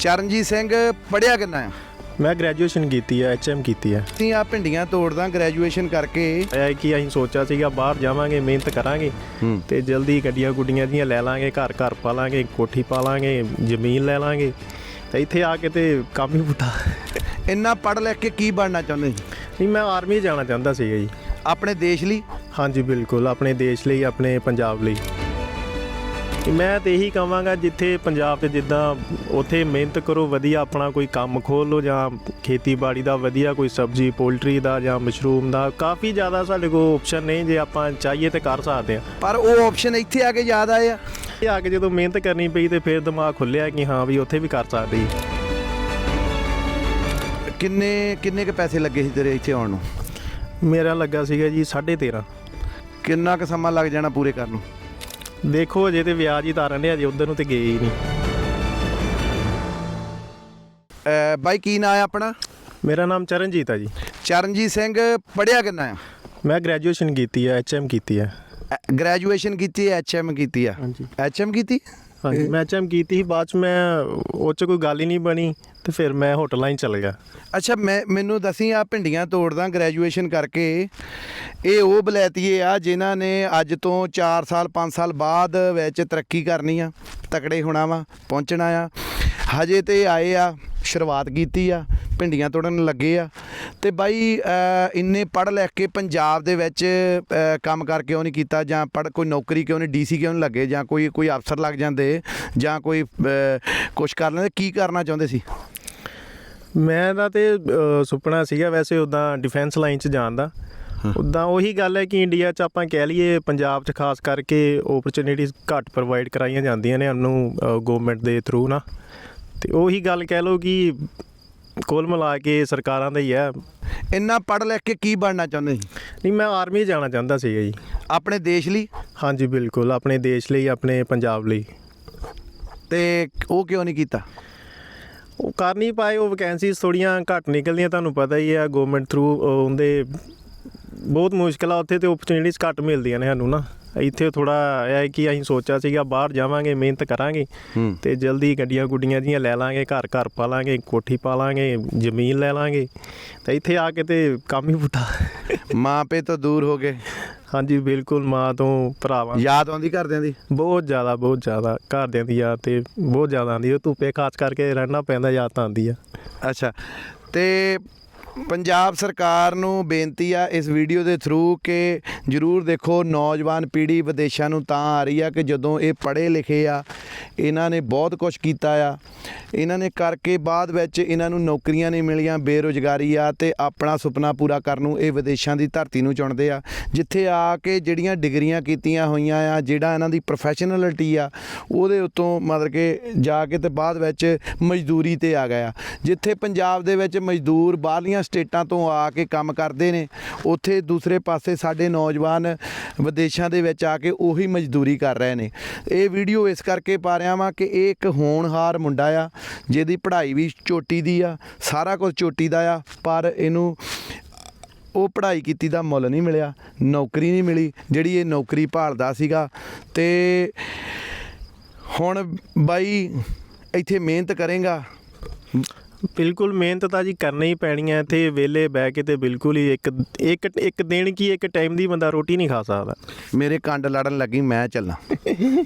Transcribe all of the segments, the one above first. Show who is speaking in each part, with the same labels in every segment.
Speaker 1: ਚਰਨਜੀਤ ਸਿੰਘ ਪੜਿਆ ਕਿੰਨਾ ਆ?
Speaker 2: ਮੈਂ ਗ੍ਰੈਜੂਏਸ਼ਨ ਕੀਤੀ ਹੈ ਐਚਐਮ ਕੀਤੀ ਹੈ
Speaker 1: ਅਸੀਂ ਆ ਪਿੰਡੀਆਂ ਤੋੜਦਾ ਗ੍ਰੈਜੂਏਸ਼ਨ ਕਰਕੇ।
Speaker 2: ਹੈ ਕਿ ਅਸੀਂ ਸੋਚਿਆ ਸੀਗਾ ਬਾਹਰ ਜਾਵਾਂਗੇ ਮਿਹਨਤ ਕਰਾਂਗੇ। ਤੇ ਜਲਦੀ ਗੱਡੀਆਂ ਗੁੱਡੀਆਂ ਦੀਆਂ ਲੈ ਲਾਂਗੇ ਘਰ ਘਰ ਪਾ ਲਾਂਗੇ ਕੋਠੀ ਪਾ ਲਾਂਗੇ ਜ਼ਮੀਨ ਲੈ ਲਾਂਗੇ। ਤੇ ਇੱਥੇ ਆ ਕੇ ਤੇ ਕੰਮ ਹੀ ਪੁੱਟਾ
Speaker 1: ਇੰਨਾ ਪੜ ਲੈ ਕੇ ਕੀ ਬਣਨਾ ਚਾਹੁੰਦੇ ਸੀ
Speaker 2: ਨਹੀਂ ਮੈਂ ਆਰਮੀ ਜਾਣਾ ਚਾਹੁੰਦਾ ਸੀਗਾ ਜੀ।
Speaker 1: ਆਪਣੇ ਦੇਸ਼ ਲਈ?
Speaker 2: ਹਾਂਜੀ ਬਿਲਕੁਲ ਆਪਣੇ ਦੇਸ਼ ਲਈ ਆਪਣੇ ਪੰਜਾਬ ਲਈ। ਤੇ ਮੈਂ ਤੇ ਇਹੀ ਕਹਾਂਗਾ ਜਿੱਥੇ ਪੰਜਾਬ 'ਚ ਜਿੱਦਾਂ ਉੱਥੇ ਮਿਹਨਤ ਕਰੋ ਵਧੀਆ ਆਪਣਾ ਕੋਈ ਕੰਮ ਖੋਲ ਲਓ ਜਾਂ ਖੇਤੀਬਾੜੀ ਦਾ ਵਧੀਆ ਕੋਈ ਸਬਜ਼ੀ ਪੋਲਟਰੀ ਦਾ ਜਾਂ ਮਸ਼ਰੂਮ ਦਾ ਕਾਫੀ ਜ਼ਿਆਦਾ ਸਾਡੇ ਕੋਲ ਆਪਸ਼ਨ ਨੇ ਜੇ ਆਪਾਂ ਚਾਹੀਏ ਤੇ ਕਰ ਸਕਦੇ ਆ
Speaker 1: ਪਰ ਉਹ ਆਪਸ਼ਨ ਇੱਥੇ ਆ ਕੇ ਯਾਦ ਆ
Speaker 2: ਇਹ ਆ ਕੇ ਜਦੋਂ ਮਿਹਨਤ ਕਰਨੀ ਪਈ ਤੇ ਫਿਰ ਦਿਮਾਗ ਖੁੱਲਿਆ ਕਿ ਹਾਂ ਵੀ ਉੱਥੇ ਵੀ ਕਰ ਸਕਦੇ
Speaker 1: ਕਿੰਨੇ ਕਿੰਨੇ ਕ ਪੈਸੇ ਲੱਗੇ ਸੀ ਤੇਰੇ ਇੱਥੇ ਆਉਣ ਨੂੰ?
Speaker 2: ਮੇਰਾ ਲੱਗਾ ਸੀਗਾ ਜੀ 13.5
Speaker 1: ਕਿੰਨਾ ਕ ਸਮਾਂ ਲੱਗ ਜਾਣਾ ਪੂਰੇ ਕਰਨ ਨੂੰ?
Speaker 2: ਦੇਖੋ ਅਜੇ ਤੇ ਵਿਆਜ ਹੀ ਤਾਰਨ ਦੇ ਅਜੇ ਉਧਰ ਨੂੰ ਤੇ ਗਏ ਹੀ ਨਹੀਂ।
Speaker 1: ਅਹ ਬਾਈ ਕੀ ਨਾਂ ਹੈ ਆਪਣਾ?
Speaker 2: ਮੇਰਾ ਨਾਮ ਚਰਨਜੀਤ ਆ ਜੀ।
Speaker 1: ਚਰਨਜੀਤ ਸਿੰਘ ਪੜਿਆ ਕਿੰਨਾ ਆ
Speaker 2: ਮੈਂ ਗ੍ਰੈਜੂਏਸ਼ਨ ਕੀਤੀ ਹੈ ਐਚਐਮ ਕੀਤੀ ਹੈ।
Speaker 1: ਗ੍ਰੈਜੂਏਸ਼ਨ ਕੀਤੀ ਐਚਐਮ ਕੀਤੀ ਆ
Speaker 2: ਹਾਂਜੀ।
Speaker 1: ਐਚਐਮ ਕੀਤੀ
Speaker 2: ਹਾਂਜੀ ਮੈਂ ਐਚਐਮ ਕੀਤੀ ਸੀ ਬਾਅਦ ਚ ਮੈਂ ਉਹ ਚ ਕੋਈ ਗੱਲ ਹੀ ਨਹੀਂ ਬਣੀ ਤੇ ਫਿਰ ਮੈਂ ਹੋਟਲਾਂ ਹੀ ਚਲ ਗਿਆ।
Speaker 1: ਅੱਛਾ ਮੈਂ ਮੈਨੂੰ ਦਸੀ ਆ ਪਿੰਡੀਆਂ ਤੋੜਦਾ ਗ੍ਰੈਜੂਏਸ਼ਨ ਕਰਕੇ। ਇਹ ਉਹ ਬਲੈਤੀਏ ਆ ਜਿਨ੍ਹਾਂ ਨੇ ਅੱਜ ਤੋਂ 4 ਸਾਲ 5 ਸਾਲ ਬਾਅਦ ਵਿੱਚ ਤਰੱਕੀ ਕਰਨੀ ਆ ਤਕੜੇ ਹੋਣਾ ਵਾ ਪਹੁੰਚਣਾ ਆ। ਹਜੇ ਤੇ ਆਏ ਆ। ਸ਼ੁਰੂਆਤ ਕੀਤੀ ਆ ਪਿੰਡੀਆਂ ਤੋੜਨ ਲੱਗੇ ਆ। ਤੇ ਬਾਈ ਇੰਨੇ ਪੜ ਲਿਖ ਕੇ ਪੰਜਾਬ ਦੇ ਵਿੱਚ ਕੰਮ ਕਰ ਕਿਉਂ ਨਹੀਂ ਕੀਤਾ ਜਾਂ ਪੜ ਕੋਈ ਨੌਕਰੀ ਕਿਉਂ ਨਹੀਂ ਡੀਸੀ ਕਿਉਂ ਨਹੀਂ ਲੱਗੇ ਜਾਂ ਕੋਈ ਕੋਈ ਅਫਸਰ ਲੱਗ ਜਾਂਦੇ ਜਾਂ ਕੋਈ ਕੁਝ ਕਰ ਲੈਂਦੇ ਕੀ ਕਰਨਾ ਚਾਹੁੰਦੇ ਸੀ?
Speaker 2: ਮੈਂ ਤੇ ਅਹ, ਸੁਪਨਾ ਸੀਗਾ ਵੈਸੇ ਉਦਾਂ ਡਿਫੈਂਸ ਲਾਈਨ ਚ ਜਾਣ ਦਾ। ਉਦਾਂ ਉਹੀ ਗੱਲ ਹੈ ਕਿ ਇੰਡੀਆ ਚ ਆਪਾਂ ਕਹਿ ਲਈਏ ਪੰਜਾਬ ਚ ਖਾਸ ਕਰਕੇ ਓਪਰਚੁਨਿਟੀਜ਼ ਘੱਟ ਪ੍ਰੋਵਾਈਡ ਕਰਾਈਆਂ ਜਾਂਦੀਆਂ ਨੇ ਸਾਨੂੰ ਗਵਰਨਮੈਂਟ ਦੇ ਥਰੂ ਨਾ। ਤੇ ਉਹੀ ਗੱਲ ਕਹਿ ਲਓ ਕਿ ਕੁੱਲ ਮਿਲਾ ਕੇ ਸਰਕਾਰਾਂ ਦਾ ਹੀ ਹੈ।
Speaker 1: ਇੰਨਾ ਪੜ ਲਿਖ ਕੇ ਕੀ ਬਣਨਾ ਚਾਹੁੰਦੇ ਸੀ?
Speaker 2: ਨਹੀਂ ਮੈਂ ਆਰਮੀ ਜਾਣਾ ਚਾਹੁੰਦਾ ਸੀਗਾ ਜੀ।
Speaker 1: ਆਪਣੇ ਦੇਸ਼ ਲਈ?
Speaker 2: ਹਾਂਜੀ ਬਿਲਕੁਲ ਆਪਣੇ ਦੇਸ਼ ਲਈ ਆਪਣੇ ਪੰਜਾਬ ਲਈ।
Speaker 1: ਤੇ ਉਹ ਕਿਉਂ ਨਹੀਂ ਕੀਤਾ?
Speaker 2: ਉਹ ਕਰ ਨਹੀਂ ਪਾਏ ਉਹ ਵੈਕੈਂਸੀਜ਼ ਥੋੜੀਆਂ ਘੱਟ ਨਿਕਲਦੀਆਂ ਤੁਹਾਨੂੰ ਪਤਾ ਹੀ ਆ ਗਵਰਨਮੈਂਟ ਥਰੂ ਉਹਦੇ ਬਹੁਤ ਮੁਸ਼ਕਲ ਆ ਉੱਥੇ ਤੇ ਓਪਰਚੁਨਿਟੀਜ਼ ਘੱਟ ਮਿਲਦੀਆਂ ਨੇ ਸਾਨੂੰ ਨਾ। ਇੱਥੇ ਥੋੜਾ ਇਹ ਹੈ ਕਿ ਅਸੀਂ ਸੋਚਿਆ ਸੀਗਾ ਬਾਹਰ ਜਾਵਾਂਗੇ ਮਿਹਨਤ ਕਰਾਂਗੇ ਤੇ ਜਲਦੀ ਗੱਡੀਆਂ ਗੁੱਡੀਆਂ ਦੀਆਂ ਲੈ ਲਾਂਗੇ ਘਰ ਘਰ ਪਾ ਲਾਂਗੇ ਕੋਠੀ ਪਾ ਲਾਂਗੇ ਜ਼ਮੀਨ ਲੈ ਲਾਂਗੇ। ਤੇ ਇੱਥੇ ਆ ਕੇ ਤੇ ਕੰਮ ਹੀ ਪੁੱਟਾ
Speaker 1: ਮਾਂ ਪੇ ਤੋਂ ਦੂਰ ਹੋ ਗਏ
Speaker 2: ਹਾਂਜੀ ਬਿਲਕੁਲ ਮਾਂ ਤੋਂ ਭਰਾਵਾਂ
Speaker 1: ਯਾਦ ਆਉਂਦੀ ਘਰਦਿਆਂ ਦੀ?
Speaker 2: ਬਹੁਤ ਜ਼ਿਆਦਾ ਬਹੁਤ ਜ਼ਿਆਦਾ ਘਰਦਿਆਂ ਦੀ ਯਾਦ ਤੇ ਬਹੁਤ ਜ਼ਿਆਦਾ ਆਉਂਦੀ ਉਹ ਧੁੱਪੇ ਖਾਸ ਕਰਕੇ ਰਹਿਣਾ ਪੈਂਦਾ ਯਾਦ ਤਾਂ ਆਉਂਦੀ ਆ।
Speaker 1: ਅੱਛਾ। ਤੇ ਪੰਜਾਬ ਸਰਕਾਰ ਨੂੰ ਬੇਨਤੀ ਆ ਇਸ ਵੀਡੀਓ ਦੇ ਥਰੂ ਕਿ ਜਰੂਰ ਦੇਖੋ, ਨੌਜਵਾਨ ਪੀੜ੍ਹੀ ਵਿਦੇਸ਼ਾਂ ਨੂੰ ਤਾਂ ਆ ਰਹੀ ਆ ਕਿ ਜਦੋਂ ਇਹ ਪੜ੍ਹੇ ਲਿਖੇ ਆ, ਇਹਨਾਂ ਨੇ ਬਹੁਤ ਕੁਝ ਕੀਤਾ ਆ। ਇਹਨਾਂ ਨੇ ਕਰਕੇ ਬਾਅਦ ਵਿੱਚ ਇਹਨਾਂ ਨੂੰ ਨੌਕਰੀਆਂ ਨਹੀਂ ਮਿਲੀਆਂ, ਬੇਰੁਜ਼ਗਾਰੀ ਆ ਤੇ ਆਪਣਾ ਸੁਪਨਾ ਪੂਰਾ ਕਰਨ ਨੂੰ ਇਹ ਵਿਦੇਸ਼ਾਂ ਦੀ ਧਰਤੀ ਨੂੰ ਚੁਣਦੇ ਆ, ਜਿੱਥੇ ਆ ਕੇ ਜਿਹੜੀਆਂ ਡਿਗਰੀਆਂ ਕੀਤੀਆਂ ਹੋਈਆਂ ਆ, ਜਿਹੜਾ ਇਹਨਾਂ ਦੀ ਪ੍ਰੋਫੈਸ਼ਨਲਿਟੀ ਆ, ਉਹਦੇ ਉੱਤੋਂ ਮਤਲਬ ਕਿ ਜਾ ਕੇ ਤੇ ਬਾਅਦ ਵਿੱਚ ਮਜ਼ਦੂਰੀ ਤੇ ਆ ਗਿਆ ਜਿੱਥੇ ਪੰਜਾਬ ਦੇ ਵਿੱਚ ਮਜ਼ਦੂਰ ਬਾਹਰਲੀਆਂ ਸਟੇਟਾਂ ਤੋਂ ਆ ਕੇ ਕੰਮ ਕਰਦੇ ਨੇ, ਉੱਥੇ ਦੂਸਰੇ ਪਾਸੇ ਸਾਡੇ ਨੌਜਵਾਨ ਵਿਦੇਸ਼ਾਂ ਦੇ ਵਿੱਚ ਆ ਕੇ ਉਹੀ ਮਜ਼ਦੂਰੀ ਕਰ ਰਹੇ ਨੇ। ਇਹ ਵੀਡੀਓ ਇਸ ਕਰਕੇ ਪਾ ਰਿਹਾ ਵਾਂ ਕਿ ਇਹ ਇੱਕ ਹੋਣਹਾਰ ਮੁੰਡਾ ਆ ਜਿਹਦੀ ਪੜ੍ਹਾਈ ਵੀ ਚੋਟੀ ਦੀ ਆ, ਸਾਰਾ ਕੁਝ ਚੋਟੀ ਦਾ ਆ, ਪਰ ਇਹਨੂੰ ਉਹ ਪੜ੍ਹਾਈ ਕੀਤੀ ਦਾ ਮੁੱਲ ਨਹੀਂ ਮਿਲਿਆ, ਨੌਕਰੀ ਨਹੀਂ ਮਿਲੀ, ਜਿਹੜੀ ਇਹ ਨੌਕਰੀ ਭਾਲਦਾ ਸੀਗਾ। ਤੇ ਹੁਣ ਬਾਈ, ਇੱਥੇ ਮਿਹਨਤ ਕਰੇਗਾ।
Speaker 2: ਬਿਲਕੁਲ ਮਿਹਨਤ ਤਾਂ ਜੀ ਕਰਨੀ ਹੀ ਪੈਣੀ ਹੈ ਇੱਥੇ ਵਿਹਲੇ ਬਹਿ ਕੇ ਤੇ ਬਿਲਕੁਲ ਹੀ ਇੱਕ ਇੱਕ ਇੱਕ ਦਿਨ ਕੀ ਇੱਕ ਟਾਈਮ ਦੀ ਬੰਦਾ ਰੋਟੀ ਨਹੀਂ ਖਾ ਸਕਦਾ।
Speaker 1: ਮੇਰੇ ਕੰਡ ਲੜਨ ਲੱਗੀ ਮੈਂ ਚੱਲਾਂ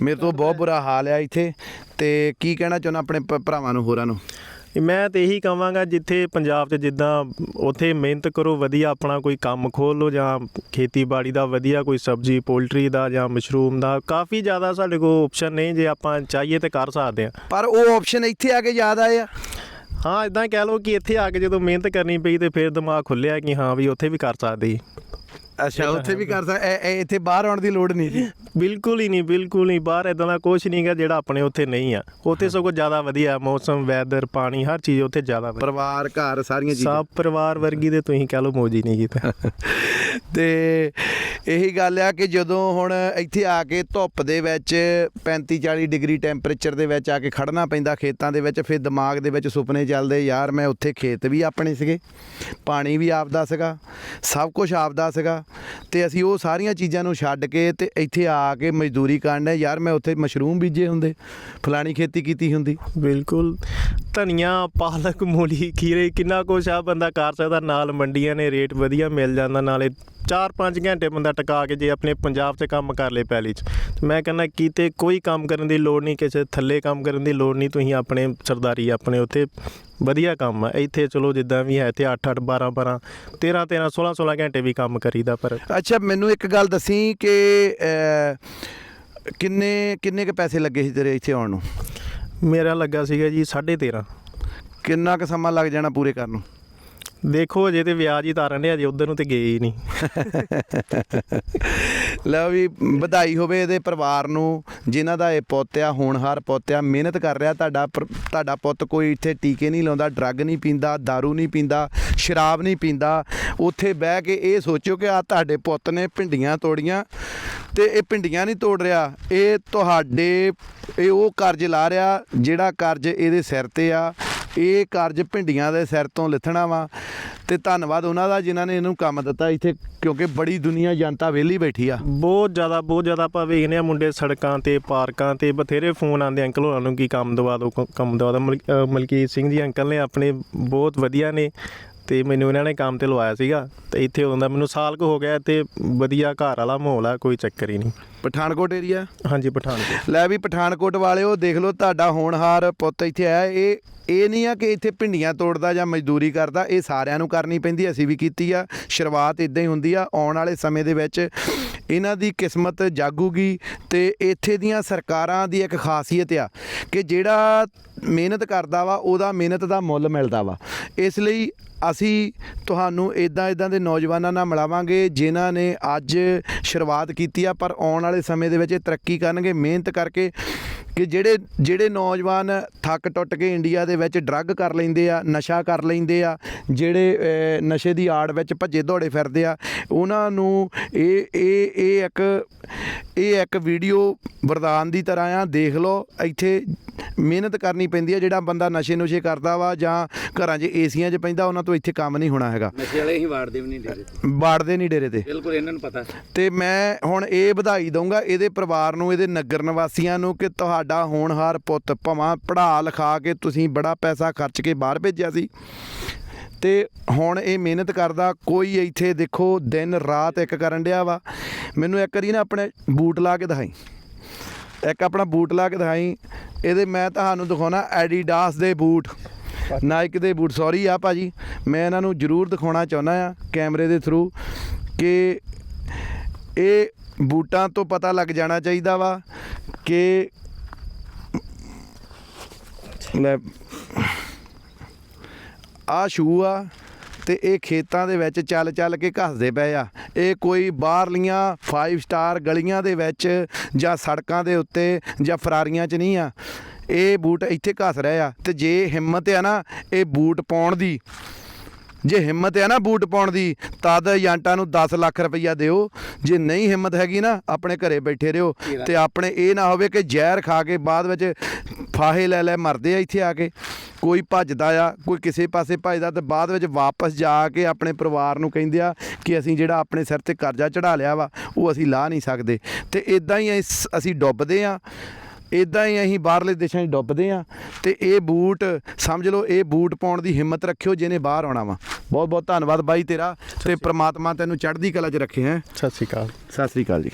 Speaker 1: ਮੇਰੇ ਤੋਂ ਬਹੁਤ ਬੁਰਾ ਹਾਲ ਆ ਇੱਥੇ ਤੇ ਕੀ ਕਹਿਣਾ ਚਾਹੁੰਦਾ ਆਪਣੇ ਭਰਾਵਾਂ ਨੂੰ ਹੋਰਾਂ ਨੂੰ?
Speaker 2: ਮੈਂ ਤੇ ਇਹੀ ਕਹਾਂਗਾ ਜਿੱਥੇ ਪੰਜਾਬ 'ਚ ਜਿੱਦਾਂ ਉੱਥੇ ਮਿਹਨਤ ਕਰੋ ਵਧੀਆ ਆਪਣਾ ਕੋਈ ਕੰਮ ਖੋਲ ਲਓ ਜਾਂ ਖੇਤੀਬਾੜੀ ਦਾ ਵਧੀਆ ਕੋਈ ਸਬਜ਼ੀ ਪੋਲਟਰੀ ਦਾ ਜਾਂ ਮਸ਼ਰੂਮ ਦਾ ਕਾਫੀ ਜ਼ਿਆਦਾ ਸਾਡੇ ਕੋਲ ਆਪਸ਼ਨ ਨੇ ਜੇ ਆਪਾਂ ਚਾਹੀਏ ਤੇ ਕਰ ਸਕਦੇ ਆ
Speaker 1: ਪਰ ਉਹ ਆਪਸ਼ਨ ਇੱਥੇ ਆ ਕੇ ਆਏ ਆ।
Speaker 2: ਹਾਂ ਇਦਾਂ ਕਹਿ ਲਓ ਕਿ ਇੱਥੇ ਆ ਕੇ ਜਦੋਂ ਮਿਹਨਤ ਕਰਨੀ ਪਈ ਤੇ ਫਿਰ ਦਿਮਾਗ ਖੁੱਲਿਆ ਕਿ ਹਾਂ ਵੀ ਉੱਥੇ ਵੀ ਕਰ ਸਕਦੇ।
Speaker 1: ਅੱਛਾ ਉੱਥੇ ਵੀ ਕਰ ਸਕਦਾ ਇੱਥੇ ਬਾਹਰ ਆਉਣ ਦੀ ਲੋੜ ਨਹੀਂ ਸੀ
Speaker 2: ਬਿਲਕੁਲ ਹੀ ਨਹੀਂ ਬਿਲਕੁਲ ਨਹੀਂ ਬਾਹਰ ਇਦਾਂ ਦਾ ਕੁਝ ਨਹੀਂਗਾ ਜਿਹੜਾ ਆਪਣੇ ਉੱਥੇ ਨਹੀਂ ਆ। ਉੱਥੇ ਸਗੋਂ ਜ਼ਿਆਦਾ ਵਧੀਆ ਮੌਸਮ ਵੈਦਰ ਪਾਣੀ ਹਰ ਚੀਜ਼ ਉੱਥੇ ਜ਼ਿਆਦਾ
Speaker 1: ਪਰਿਵਾਰ ਘਰ ਸਾਰੀਆਂ ਚੀਜ਼ਾਂ।
Speaker 2: ਸਭ ਪਰਿਵਾਰ ਵਰਗੀ ਦੇ ਤੁਸੀਂ ਕਹਿ ਲਓ ਮੌਜ ਨਹੀਂ ਕੀਤਾ
Speaker 1: ਤੇ। ਇਹੀ ਗੱਲ ਆ ਕਿ ਜਦੋਂ ਹੁਣ ਇੱਥੇ ਆ ਕੇ ਧੁੱਪ ਦੇ ਵਿੱਚ 35 40 ਡਿਗਰੀ ਟੈਂਪਰੇਚਰ ਦੇ ਵਿੱਚ ਆ ਕੇ ਖੜਨਾ ਪੈਂਦਾ ਖੇਤਾਂ ਦੇ ਵਿੱਚ ਫਿਰ ਦਿਮਾਗ ਦੇ ਵਿੱਚ ਸੁਪਨੇ ਚੱਲਦੇ ਯਾਰ ਮੈਂ ਉੱਥੇ ਖੇਤ ਵੀ ਆਪਣੇ ਸੀਗੇ ਪਾਣੀ ਵੀ ਆਪਦਾ ਸੀਗਾ ਸਭ ਕੁਝ ਆਪਦਾ ਸੀਗਾ ਤੇ ਅਸੀਂ ਉਹ ਸਾਰੀਆਂ ਚੀਜ਼ਾਂ ਨੂੰ ਛੱਡ ਕੇ ਤੇ ਇੱਥੇ ਆ ਕੇ ਮਜ਼ਦੂਰੀ ਕਰਨ ਡਏ। ਯਾਰ, ਮੈਂ ਉੱਥੇ ਮਸ਼ਰੂਮ ਬੀਜੇ ਹੁੰਦੇ, ਫਲਾਣੀ ਖੇਤੀ ਕੀਤੀ ਹੁੰਦੀ।
Speaker 2: ਬਿਲਕੁਲ। ਧਨੀਆ, ਪਾਲਕ, ਮੂਲੀ, ਖੀਰੇ, ਕਿੰਨਾ ਕੁਛ ਆ, ਬੰਦਾ ਕਰ ਸਕਦਾ। ਨਾਲ ਮੰਡੀਆਂ ਨੇ, ਰੇਟ ਵਧੀਆ ਮਿਲ ਜਾਂਦਾ, ਨਾਲੇ 4-5 ਘੰਟੇ ਬੰਦਾ ਟਿਕਾ ਕੇ ਜੇ ਆਪਣੇ ਪੰਜਾਬ 'ਚ ਕੰਮ ਕਰ ਲੇ ਪੈਲੀ 'ਚ। ਤੇ ਮੈਂ ਕਹਿੰਦਾ ਕੀਤੇ ਕੋਈ ਕੰਮ ਕਰਨ ਦੀ ਲੋੜ ਨਹੀਂ ਕਿਸੇ ਥੱਲੇ ਕੰਮ ਕਰਨ ਦੀ ਲੋੜ ਨਹੀਂ ਤੁਸੀਂ ਆਪਣੇ ਸਰਦਾਰੀ ਆਪਣੇ ਉੱਥੇ ਵਧੀਆ ਕੰਮ ਆ। ਇੱਥੇ ਚਲੋ ਜਿੱਦਾਂ ਵੀ ਹੈ ਤੇ 8-8 12-12 13-13 16-16 ਘੰਟੇ ਵੀ ਕੰਮ ਕਰੀਦਾ ਪਰ
Speaker 1: ਅੱਛਾ ਮੈਨੂੰ ਇੱਕ ਗੱਲ ਦੱਸੀ ਕਿ ਕਿੰਨੇ ਕਿੰਨੇ ਕ ਪੈਸੇ ਲੱਗੇ ਸੀ ਤੇਰੇ ਇੱਥੇ ਆਉਣ ਨੂੰ?
Speaker 2: ਮੇਰਾ ਲੱਗਾ ਸੀਗਾ ਜੀ 13.5
Speaker 1: ਕਿੰਨਾ ਕ ਸਮਾਂ ਲੱਗ ਜਾਣਾ ਪੂਰੇ ਕਰਨ ਨੂੰ?
Speaker 2: ਦੇਖੋ, ਅਜੇ ਤੇ ਵਿਆਜ ਹੀ ਤਾਰਨ ਦੇ ਅਜੇ ਉਧਰ ਨੂੰ ਤੇ ਗਏ ਹੀ ਨਹੀਂ।
Speaker 1: ਲਓ ਵੀ, ਵਧਾਈ ਹੋਵੇ ਇਹਦੇ ਪਰਿਵਾਰ ਨੂੰ, ਜਿਨ੍ਹਾਂ ਦਾ ਇਹ ਪੁੱਤ ਆ ਹੋਣਹਾਰ ਪੁੱਤ ਆ, ਮਿਹਨਤ ਕਰ ਰਿਹਾ, ਤੁਹਾਡਾ ਪਰ- ਤੁਹਾਡਾ ਪੁੱਤ ਕੋਈ ਇੱਥੇ ਟੀਕੇ ਨਹੀਂ ਲਾਉਂਦਾ, ਡਰੱਗ ਨਹੀਂ ਪੀਂਦਾ दारू ਨਹੀਂ ਪੀਂਦਾ, ਸ਼ਰਾਬ ਨਹੀਂ ਪੀਂਦਾ, ਉੱਥੇ ਬਹਿ ਕੇ ਇਹ ਸੋਚੋ ਕਿ ਆ ਤੁਹਾਡੇ ਪੁੱਤ ਨੇ ਭਿੰਡੀਆਂ ਤੋੜੀਆਂ ਤੇ ਇਹ ਭਿੰਡੀਆਂ ਨਹੀਂ ਤੋੜ ਰਿਹਾ, ਇਹ ਤੁਹਾਡੇ, ਇਹ ਉਹ ਕਰਜ਼ ਲਾ ਰਿਹਾ, ਜਿਹੜਾ ਕਰਜ਼ ਇਹਦੇ ਸਿਰ ਤੇ ਆ ਇਹ ਕਾਰਜ ਭਿੰਡੀਆਂ ਦੇ ਸਿਰ ਤੋਂ ਲਿਥਣਾ ਵਾ ਤੇ ਧੰਨਵਾਦ ਉਹਨਾਂ ਦਾ ਜਿਨ੍ਹਾਂ ਨੇ ਇਹਨੂੰ ਕੰਮ ਦਿੱਤਾ ਇੱਥੇ, ਕਿਉਂਕਿ ਬੜੀ ਦੁਨੀਆ ਜਨਤਾ ਵਿਹਲੀ ਬੈਠੀ ਆ।
Speaker 2: ਬਹੁਤ ਜ਼ਿਆਦਾ ਬਹੁਤ ਜ਼ਿਆਦਾ ਆਪਾਂ ਵੇਖਦੇ ਆ ਮੁੰਡੇ ਸੜਕਾਂ ਤੇ, ਪਾਰਕਾਂ ਤੇ, ਬਥੇਰੇ ਫੋਨ ਆਉਂਦੇ ਅੰਕਲ ਹੋਰਾਂ ਨੂੰ ਕੀ ਕੰਮ ਦਵਾ ਦਿਓ ਕ- ਕੰਮ ਦਵਾ ਦਿਓ ਮਲ- ਮਲਕੀਤ ਸਿੰਘ ਜੀ, ਅੰਕਲ ਨੇ ਆਪਣੇ ਬਹੁਤ ਵਧੀਆ ਨੇ। ਤੇ ਮੈਨੂੰ ਇਹਨਾਂ ਨੇ ਕੰਮ ਤੇ ਲਵਾਇਆ ਸੀਗਾ ਤੇ ਇੱਥੇ ਆਉਂਦਾ ਮੈਨੂੰ ਸਾਲ ਕੁ ਹੋ ਗਿਆ ਤੇ ਵਧੀਆ ਘਰ ਵਾਲਾ ਮਾਹੌਲ ਆ ਕੋਈ ਚੱਕਰ ਹੀ ਨਹੀਂ।
Speaker 1: ਪਠਾਨਕੋਟ ਏਰੀਆ
Speaker 2: ਹਾਂਜੀ ਪਠਾਨਕੋਟ।
Speaker 1: ਲੈ ਵੀ ਪਠਾਨਕੋਟ ਵਾਲਿਓ ਦੇਖ ਲਓ ਤੁਹਾਡਾ ਹੋਣਹਾਰ ਪੁੱਤ ਇੱਥੇ ਆਇਆ। ਇਹ ਇਹ ਨਹੀਂ ਆ ਕਿ ਇੱਥੇ ਭਿੰਡੀਆਂ ਤੋੜਦਾ ਜਾਂ ਮਜ਼ਦੂਰੀ ਕਰਦਾ ਇਹ ਸਾਰਿਆਂ ਨੂੰ ਕਰਨੀ ਪੈਂਦੀ ਅਸੀਂ ਵੀ ਕੀਤੀ ਆ। ਸ਼ੁਰੂਆਤ ਇਦਾਂ ਹੀ ਹੁੰਦੀ ਆ। ਆਉਣ ਵਾਲੇ ਸਮੇਂ ਦੇ ਵਿੱਚ ਇਹਨਾਂ ਦੀ ਕਿਸਮਤ ਜਾਗੂਗੀ ਤੇ ਇੱਥੇ ਦੀਆਂ ਸਰਕਾਰਾਂ ਦੀ ਇੱਕ ਖਾਸੀਅਤ ਆ ਕਿ ਜਿਹੜਾ ਮਿਹਨਤ ਕਰਦਾ ਵਾ, ਉਹਦਾ ਮਿਹਨਤ ਦਾ ਮੁੱਲ ਮਿਲਦਾ ਵਾ। ਇਸ ਲਈ ਅਸੀਂ ਤੁਹਾਨੂੰ ਇਦਾਂ ਇਦਾਂ ਦੇ ਨੌਜਵਾਨਾਂ ਨਾਲ ਮਿਲਾਵਾਂਗੇ ਜਿਨ੍ਹਾਂ ਨੇ ਅੱਜ ਸ਼ੁਰੂਆਤ ਕੀਤੀ ਆ, ਪਰ ਆਉਣ ਵਾਲੇ ਸਮੇਂ ਦੇ ਵਿੱਚ ਇਹ ਤਰੱਕੀ ਕਰਨਗੇ। ਮਿਹਨਤ ਕਰਕੇ ਕਿ ਜਿਹੜੇ ਜਿਹੜੇ ਨੌਜਵਾਨ ਥੱਕ ਟੁੱਟ ਕੇ ਇੰਡੀਆ ਦੇ ਵਿੱਚ ਡਰੱਗ ਕਰ ਲੈਂਦੇ ਆ ਨਸ਼ਾ ਕਰ ਲੈਂਦੇ ਆ ਜਿਹੜੇ ਨਸ਼ੇ ਦੀ ਆੜ ਵਿੱਚ ਭੱਜੇ ਦੌੜੇ ਫਿਰਦੇ ਆ ਉਹਨਾਂ ਨੂੰ ਇਹ ਇਹ ਇਹ ਇੱਕ ਇਹ ਇੱਕ ਵੀਡੀਓ ਵਰਦਾਨ ਦੀ ਤਰ੍ਹਾਂ ਆ ਦੇਖ ਲਓ ਇੱਥੇ ਮਿਹਨਤ ਕਰਨੀ ਪੈਂਦੀ ਆ ਜਿਹੜਾ ਬੰਦਾ ਨਸ਼ੇ ਨੁਸ਼ੇ ਕਰਦਾ ਵਾ ਜਾਂ ਘਰਾਂ 'ਚ ਏਸੀਆਂ 'ਚ ਪੈਂਦਾ ਉਹਨਾਂ ਤੋਂ ਇੱਥੇ ਕੰਮ ਨਹੀਂ ਹੋਣਾ ਹੈਗਾ।
Speaker 3: ਨਸ਼ੇ ਵਾਲੇ ਹੀ ਵਾੜਦੇ ਵੀ ਨਹੀਂ ਡੇਰੇ ਤੇ।
Speaker 1: ਬਾੜਦੇ ਨਹੀਂ ਡੇਰੇ ਤੇ।
Speaker 3: ਬਿਲਕੁਲ ਇਹਨਾਂ ਨੂੰ ਪਤਾ।
Speaker 1: ਤੇ ਮੈਂ ਹੁਣ ਇਹ ਵਧਾਈ ਦਊਂਗਾ ਇਹਦੇ ਪਰਿਵਾਰ ਨੂੰ ਇਹਦੇ ਨਗਰ ਨਿਵਾਸੀਆਂ ਨੂੰ ਕਿ ਤੁਹਾਡਾ ਹੋਣਹਾਰ ਪੁੱਤ ਭਵਾਂ ਪੜ੍ਹਾ ਲਿਖਾ ਕੇ ਤੁਸੀਂ ਬੜਾ ਪੈਸਾ ਖਰਚ ਕੇ ਬਾਹਰ ਭੇਜਿਆ ਸੀ। ਤੇ ਹੁਣ ਇਹ ਮਿਹਨਤ ਕਰਦਾ, ਕੋਈ ਇੱਥੇ ਦੇਖੋ ਦਿਨ ਰਾਤ ਇੱਕ ਕਰਨ ਡਿਆ ਵਾ। ਮੈਨੂੰ ਇੱਕ ਵਾਰੀ ਨਾ ਆਪਣੇ ਬੂਟ ਲਾ ਕੇ ਦਿਖਾਈ। ਇੱਕ ਆਪਣਾ ਬੂਟ ਲਾ ਕੇ ਦਿਖਾਈ। ਇਹਦੇ ਮੈਂ ਤੁਹਾਨੂੰ ਦਿਖਾਉਣਾ ਐਡੀਡਾਸ ਦੇ ਬੂਟ ਨਾਈਕ ਦੇ ਬੂਟ। ਸੌਰੀ ਆ ਭਾਜੀ, ਮੈਂ ਇਹਨਾਂ ਨੂੰ ਜ਼ਰੂਰ ਦਿਖਾਉਣਾ ਚਾਹੁੰਦਾ ਆ ਕੈਮਰੇ ਦੇ ਥਰੂ ਕਿ ਇਹ ਬੂਟਾਂ ਤੋਂ ਪਤਾ ਲੱਗ ਜਾਣਾ ਚਾਹੀਦਾ ਵਾ ਕਿ ਲੈ। ਆ ਸ਼ੂ ਆ ਤੇ ਇਹ ਖੇਤਾਂ ਦੇ ਵਿੱਚ ਚੱਲ ਚੱਲ ਕੇ ਘਸਦੇ ਪਏ ਆ। ਇਹ ਕੋਈ ਬਾਹਰਲੀਆਂ 5 ਸਟਾਰ ਗਲੀਆਂ ਦੇ ਵਿੱਚ ਜਾਂ ਸੜਕਾਂ ਦੇ ਉੱਤੇ ਜਾਂ ਫਰਾਰੀਆਂ 'ਚ ਨਹੀਂ ਆ। ਇਹ ਬੂਟ ਇੱਥੇ ਘਸ ਰਹੇ ਆ ਤੇ ਜੇ ਹਿੰਮਤ ਆ ਨਾ, ਇਹ ਬੂਟ ਪਾਉਣ ਦੀ ਜੇ ਹਿੰਮਤ ਹੈ ਨਾ ਬੂਟ ਪਾਉਣ ਦੀ ਤਦ ਏਜੰਟਾਂ ਨੂੰ 10 ਲੱਖ ਰੁਪਈਆ ਦਿਓ। ਜੇ ਨਹੀਂ ਹਿੰਮਤ ਹੈਗੀ ਨਾ ਆਪਣੇ ਘਰੇ ਬੈਠੇ ਰਹੋ। ਤੇ ਆਪਣੇ ਇਹ ਨਾ ਹੋਵੇ ਕਿ ਜ਼ਹਿਰ ਖਾ ਕੇ ਬਾਅਦ ਵਿੱਚ ਫਾਹੇ ਲੈ ਲੈ ਮਰਦੇ ਆ ਇੱਥੇ ਆ ਕੇ। ਕੋਈ ਭੱਜਦਾ ਆ ਕੋਈ ਕਿਸੇ ਪਾਸੇ ਭੱਜਦਾ ਤੇ ਬਾਅਦ ਵਿੱਚ ਵਾਪਸ ਜਾ ਕੇ ਆਪਣੇ ਪਰਿਵਾਰ ਨੂੰ ਕਹਿੰਦੇ ਆ ਕਿ ਅਸੀਂ ਜਿਹੜਾ ਆਪਣੇ ਸਿਰ ਤੇ ਕਰਜ਼ਾ ਚੜਾ ਲਿਆ ਵਾ ਉਹ ਅਸੀਂ ਲਾ ਨਹੀਂ ਸਕਦੇ। ਤੇ ਇਦਾਂ ਹੀ ਅਸੀਂ ਡੁੱਬਦੇ ਆ। ਇਦਾਂ ਹੀ ਅਸੀਂ ਬਾਹਰਲੇ ਦੇਸ਼ਾਂ 'ਚ ਡੁੱਬਦੇ ਆ। ਤੇ ਇਹ ਬੂਟ ਸਮਝ ਲਓ ਇਹ ਬੂਟ ਪਾਉਣ ਦੀ ਹਿੰਮਤ ਰੱਖਿਓ ਜਿਹਨੇ ਬਾਹਰ ਆਉਣਾ ਵਾ। ਬਹੁਤ ਬਹੁਤ ਧੰਨਵਾਦ ਬਾਈ ਤੇਰਾ ਤੇ ਪ੍ਰਮਾਤਮਾ ਤੈਨੂੰ ਚੜ੍ਹਦੀ ਕਲਾ 'ਚ ਰੱਖੇ ਹੈ।
Speaker 2: ਸਤਿ ਸ਼੍ਰੀ ਅਕਾਲ।
Speaker 1: ਸਤਿ ਸ੍ਰੀ ਅਕਾਲ ਜੀ।